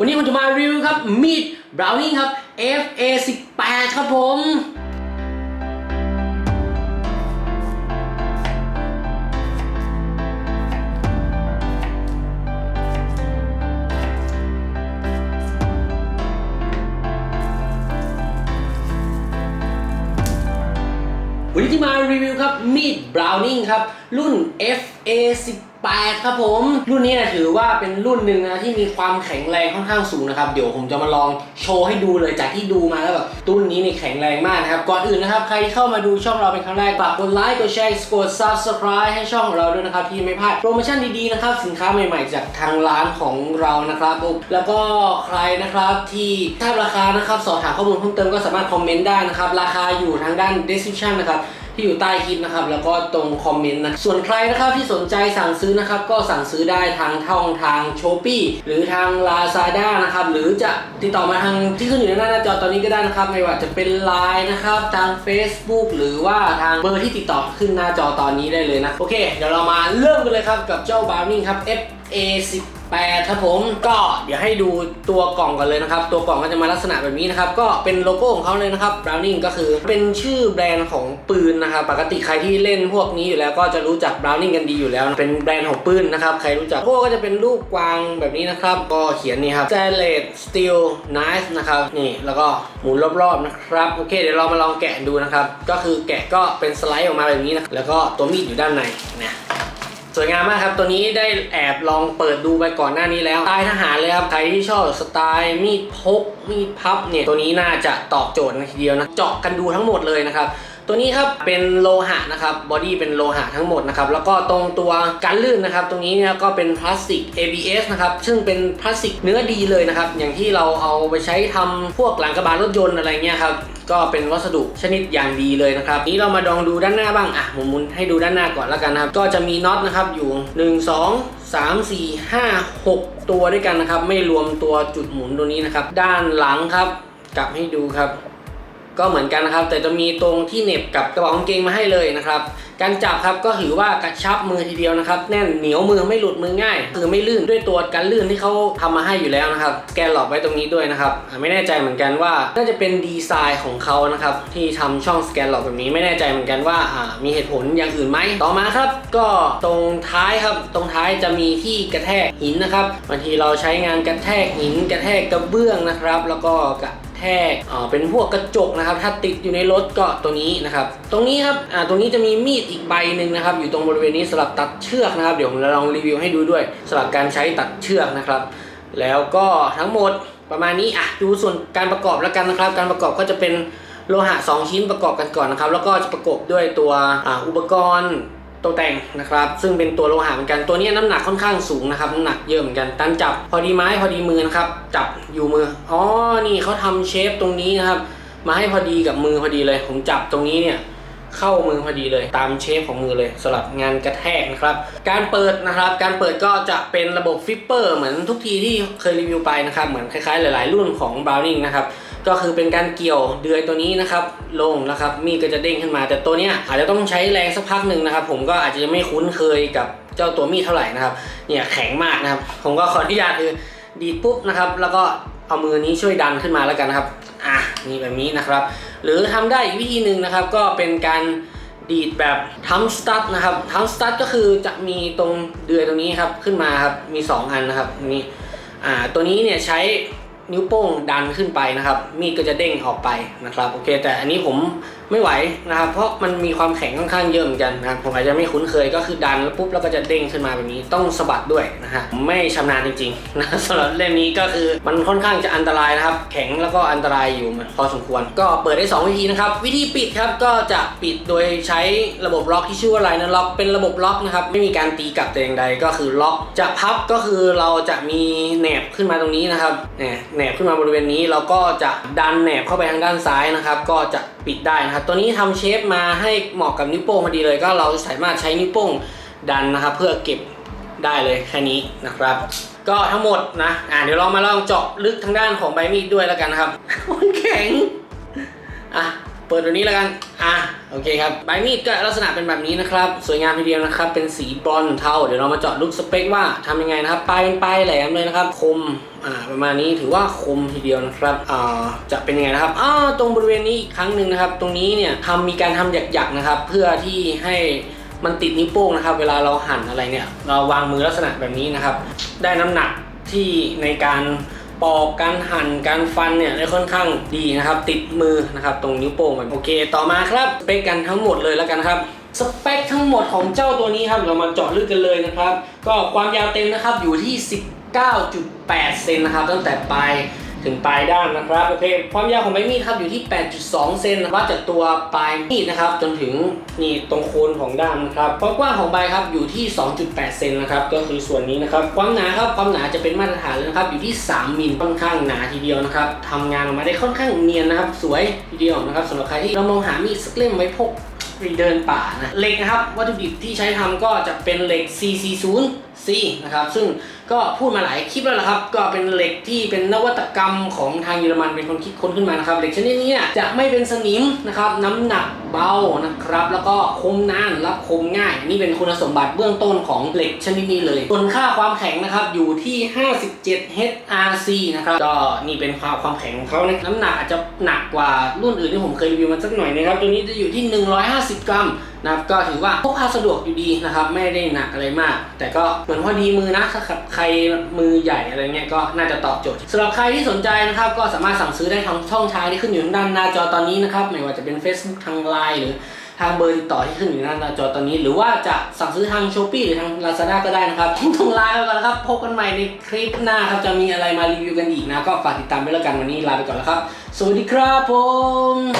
วันนี้ผมจะมารีวิวครับมีดบราวนิ่งครับ FA 18ครับผม วันนี้ที่มารีวิวครับมีดบราวนิ่งครับ รุ่น FA 18 ครับผม รุ่นนี้นะถือว่าเป็นรุ่นหนึ่งนะที่มีความแข็งแรงค่อนข้างสูงนะครับ เดี๋ยวผมจะมาลองโชว์ให้ดูเลยจากที่ดูมาแล้วแบบรุ่นนี้นี่แข็งแรงมากนะครับ ก่อนอื่นนะครับ ใครที่เข้ามาดูช่องเราเป็นครั้งแรกฝากกดไลค์กดแชร์กด subscribe ให้ช่องของเราด้วยนะครับที่ไม่พลาดโปรโมชั่นดีๆนะครับสินค้าใหม่ๆ จากทางร้านของเรานะครับ แล้วก็ใครนะครับที่ทราบราคานะครับสอบถามข้อมูลเพิ่มเติมก็สามารถคอมเมนต์ได้นะครับราคาอยู่ทางด้าน description นะครับ ที่อยู่ใต้คลิปนะครับ แล้วก็ตรงคอมเมนต์นะ ส่วนใครนะครับที่สนใจสั่งซื้อนะครับ ก็สั่งซื้อได้ทางท่องทางโชปี้หรือทาง Lazada นะครับ หรือจะติดต่อมาทางที่ขึ้นอยู่หน้าหน้าจอตอนนี้ก็ได้นะครับ ไม่ว่าจะเป็น Line นะครับ ทาง Facebook หรือว่าทางเบอร์ที่ติดต่อขึ้นหน้าจอตอนนี้ได้เลยนะ โอเค เดี๋ยวเรามาเริ่มกันเลยครับกับเจ้าบาวนิ่งครับ FA10 แต่ถ้าผมก็เดี๋ยวให้ดูตัวกล่องกันเลยนะครับ ตัวกล่องก็จะมาลักษณะแบบนี้นะครับ ก็เป็นโลโก้ของเขาเลยนะครับ Browning ก็คือเป็นชื่อแบรนด์ของปืนนะครับ ปกติใครที่เล่นพวกนี้อยู่แล้วก็จะรู้จัก Browning กันดีอยู่แล้ว เป็นแบรนด์ของปืนนะครับ ใครรู้จักโก้ก็จะเป็นรูปกวางแบบนี้นะครับ ก็เขียนนี่ครับ Stainless Steel Knife นะครับ นี่แล้วก็หมุนรอบๆนะครับ โอเค เดี๋ยวเรามาลองแกะดูนะครับ ก็คือแกะก็เป็นสไลด์ออกมาแบบนี้นะ แล้วก็ตัวมีดอยู่ด้านในนะ สวยงามมากครับ ตัวนี้ได้แอบลองเปิดดูไปก่อนหน้านี้แล้วสไตล์ทหารเลยครับ ใครที่ชอบสไตล์มีดพก มีดพับเนี่ย ตัวนี้น่าจะตอบโจทย์นะทีเดียวนะ เจาะกันดูทั้งหมดเลยนะครับตัวนี้ครับเป็นโลหะนะครับบอดี้เป็นโลหะทั้งหมดนะครับแล้วก็ตรงตัวการลื่นนะครับ ตรงนี้เนี่ยก็เป็นพลาสติก ABS นะครับซึ่งเป็นพลาสติกเนื้อดีเลยนะครับอย่างที่เราเอาไปใช้ทำพวกหลังกระบะรถยนต์อะไรเงี้ยครับ ก็เป็นวัสดุชนิดอย่างดีเลยนะครับ นี้เรามาลองดูด้านหน้าบ้างอะมหมุนให้ดูด้านหน้าก่อนแล้วกันนะครับ ก็จะมีน็อตนะครับอยู่ 1 2 3 4 5 6 ตัวด้วยกันนะครับ ไม่รวมตัวจุดหมุนตัวนี้นะครับ ด้านหลังครับกลับให้ดูครับ ก็เหมือนกันนะครับ แต่จะมีตรงที่เหน็บกับกระเป๋ากางเกงมาให้เลยนะครับ การจับครับก็ถือว่ากระชับมือทีเดียวนะครับ แน่นเหนียวมือไม่หลุดมือง่ายคือไม่ลื่นด้วยตัวกันลื่นที่เขาทำมาให้อยู่แล้วนะครับสแกนหลอกไว้ตรงนี้ด้วยนะครับ ไม่แน่ใจเหมือนกันว่าน่าจะเป็นดีไซน์ของเขานะครับที่ทำช่องสแกนหลอกแบบนี้ไม่แน่ใจเหมือนกันว่าอ่ามีเหตุผลอย่างอื่นไหมต่อมาครับ ก็ตรงท้ายครับ ตรงท้ายจะมีที่กระแทกหินนะครับบางทีเราใช้งานกระแทกหินกระแทกกระเบื้องนะครับ แล้วก็กระ แทกอ่เป็นพวกกระจกนะครับ ถ้าติดอยู่ในรถก็ตัวนี้นะครับ ตรงนี้ครับตรงนี้จะมีมีดอีกใบหนึ่งนะครับ อยู่ตรงบริเวณนี้สำหรับตัดเชือกนะครับ เดี๋ยวผมจะลองรีวิวให้ดูด้วยสำหรับการใช้ตัดเชือกนะครับ แล้วก็ทั้งหมดประมาณนี้อะดูส่วนการประกอบแล้วกันนะครับ การประกอบก็จะเป็นโลหะ 2 ชิ้นประกอบกันก่อนนะครับ แล้วก็จะประกอบด้วยตัวออุปกรณ์ ตกแต่งนะครับ ซึ่งเป็นตัวโลหะเหมือนกันตัวนี้น้ำหนักค่อนข้างสูงนะครับน้ำหนักเยอะเหมือนกันตันจับพอดีไม้พอดีมือนะครับ จับอยู่มืออ๋อนี่เขาทำเชฟตรงนี้นะครับ มาให้พอดีกับมือพอดีเลย ผมจับตรงนี้เนี่ยเข้ามือพอดีเลย ตามเชฟของมือเลยสำหรับงานกระแทกนะครับ การเปิดนะครับ การเปิดก็จะเป็นระบบฟิปเปอร์เหมือนทุกทีที่เคยรีวิวไปนะครับ เหมือนคล้ายๆ หลาย ๆ รุ่นของ Browning นะครับ ก็คือเป็นการเกี่ยวเดือยตัวนี้นะครับ ลงนะครับมีดก็จะเด้งขึ้นมา แต่ตัวเนี้ยอาจจะต้องใช้แรงสักพักหนึ่งนะครับ ผมก็อาจจะยังไม่คุ้นเคยกับเจ้าตัวมีดเท่าไหร่นะครับ เนี่ยแข็งมากนะครับ ผมก็ขออนุญาตคือดีดปุ๊บนะครับ แล้วก็เอามือนี้ช่วยดันขึ้นมาแล้วกันนะครับอะนี่แบบนี้นะครับ หรือทำได้อีกวิธีหนึ่งนะครับ ก็เป็นการดีดแบบทัมสตัดนะครับทัมสตัดก็คือจะมีตรงเดือยตรงนี้ครับขึ้นมาครับมี 2 อันนะครับนี่อ่าตัวนี้เนี่ยใช้ นิ้วโป้งดันขึ้นไปนะครับ มีดก็จะเด้งออกไปนะครับโอเค แต่อันนี้ผมไม่ไหวนะครับ เพราะมันมีความแข็งค่อนข้างเยอะเหมือนกันนะครับผมอาจจะไม่คุ้นเคยก็คือดันแล้วปุ๊บแล้วก็จะเด้งขึ้นมาแบบนี้ต้องสะบัดด้วยนะฮะไม่ชำนาญจริงๆนะสำหรับเล่มนี้ก็คือมันค่อนข้างจะอันตรายนะครับ แข็งแล้วก็อันตรายอยู่พอสมควร ก็เปิดได้ 2 วิธีนะครับ วิธีปิดครับก็จะปิดโดยใช้ระบบล็อกที่ชื่อว่าไลน์ล็อกเป็นระบบล็อกนะครับไม่มีการตีกลับแต่อย่างใดก็คือล็อกจะพับก็คือเราจะมีแหนบขึ้นมาตรงนี้นะครับแหนบแหนบขึ้นมาบริเวณนี้เราก็จะดันแหนบเข้าไปทางด้านซ้ายนะครับ ก็จะปิดได้นะครับ ตัวนี้ทำเชฟมาให้เหมาะกับนิ้วโป้งพอดีเลย ก็เราสามารถใช้นิ้วโป้งดันนะครับ เพื่อเก็บได้เลยแค่นี้นะครับ ก็ทั้งหมดนะอ่าเดี๋ยวเรามาลองเจาะลึกทางด้านของใบมีดด้วยแล้วกันนะครับมันแข็งอะเปิดตัวนี้แล้วกันอะ โอเคครับใบมีดก็ลักษณะเป็นแบบนี้นะครับ สวยงามทีเดียวนะครับ เป็นสีบรอนเทาเดี๋ยวเรามาเจาะลึกสเปคว่าทำยังไงนะครับปลายเป็นปลายแหลมเลยนะครับคมอ่าประมาณนี้ถือว่าคมทีเดียวนะครับอ่าจะเป็นยังไงนะครับอ่าตรงบริเวณนี้อีกครั้งหนึ่งนะครับ ตรงนี้เนี่ยทำมีการทำหยักๆนะครับ เพื่อที่ให้มันติดนิ้วโป้งนะครับ เวลาเราหั่นอะไรเนี่ย เราวางมือลักษณะแบบนี้นะครับ ได้น้ำหนักที่ในการ ปอกการหั่นการฟันเนี่ยได้ค่อนข้างดีนะครับ ติดมือนะครับ ตรงนิ้วโป้งมันโอเค ต่อมาครับสเปคกันทั้งหมดเลยแล้วกันครับสเปคทั้งหมดของเจ้าตัวนี้ครับเรามาเจาะลึกกันเลยนะครับ ก็ความยาวเต็มนะครับอยู่ที่ 19.8 เซนนะครับ ตั้งแต่ปลาย ถึงปลายด้านนะครับโอเคความยาวของใบมีดครับอยู่ที่ 8.2 เซนวัดจากตัวปลายมีดนะครับ จนถึงนี่ตรงโคนของด้ามนะครับความกว้างของใบครับอยู่ที่ 2.8 เซนนะครับก็คือส่วนนี้นะครับความหนาครับความหนาจะเป็นมาตรฐานเลยนะครับอยู่ที่ 3มิลค่อนข้างหนาทีเดียวนะครับทำงานออกมาได้ค่อนข้างเนียนนะครับ สวยทีเดียวนะครับสำหรับใครที่เรามองหามีดสักเล่มไว้พกไปเดินป่านะเหล็กนะครับวัตถุดิบที่ใช้ทำก็จะเป็นเหล็ก 440C นะครับซึ่งก็พูดมาหลายคลิปแล้วละครับ ก็เป็นเหล็กที่เป็นนวัตกรรมของทางเยอรมันเป็นคนคิดค้นขึ้นมานะครับเหล็กชนิดนี้จะไม่เป็นสนิมนะครับน้ำหนักเบานะครับ แล้วก็คมนานรับคมง่าย นี่เป็นคุณสมบัติเบื้องต้นของเหล็กชนิดนี้เลยส่วนค่าความแข็งนะครับอยู่ที่ 57 HRC นะครับก็นี่เป็นความความแข็งของเขานะน้ำหนักอาจจะหนักกว่ารุ่นอื่นที่ผมเคยรีวิวมาสักหน่อยนะครับตัวนี้จะอยู่ที่ 150 กรัม นะครับก็ถือว่าพกพาสะดวกอยู่ดีนะครับไม่ได้หนักอะไรมาก แต่ก็เหมือนพอดีมือนะถ้าใครมือใหญ่อะไรเงี้ยก็น่าจะตอบโจทย์สำหรับใครที่สนใจนะครับก็สามารถสั่งซื้อได้ทางช่องทางที่ขึ้นอยู่ด้านหน้าจอตอนนี้นะครับไม่ว่าจะเป็น Facebook ทาง Line หรือทางเบอร์ติดต่อที่ขึ้นอยู่หน้าจอตอนนี้ หรือว่าจะสั่งซื้อทาง s h อ p e e หรือทาง Lazada ก็ได้นะครับทงลาไปก่อนแล้วครับพบกันใหม่ในคลิปหน้าครับจะมีอะไรมารีวิวกันอีกนะ ก็ฝากติดตามไปแล้วกันวันนี้ลาไปก่อนแล้วครับ สวัสดีครับผม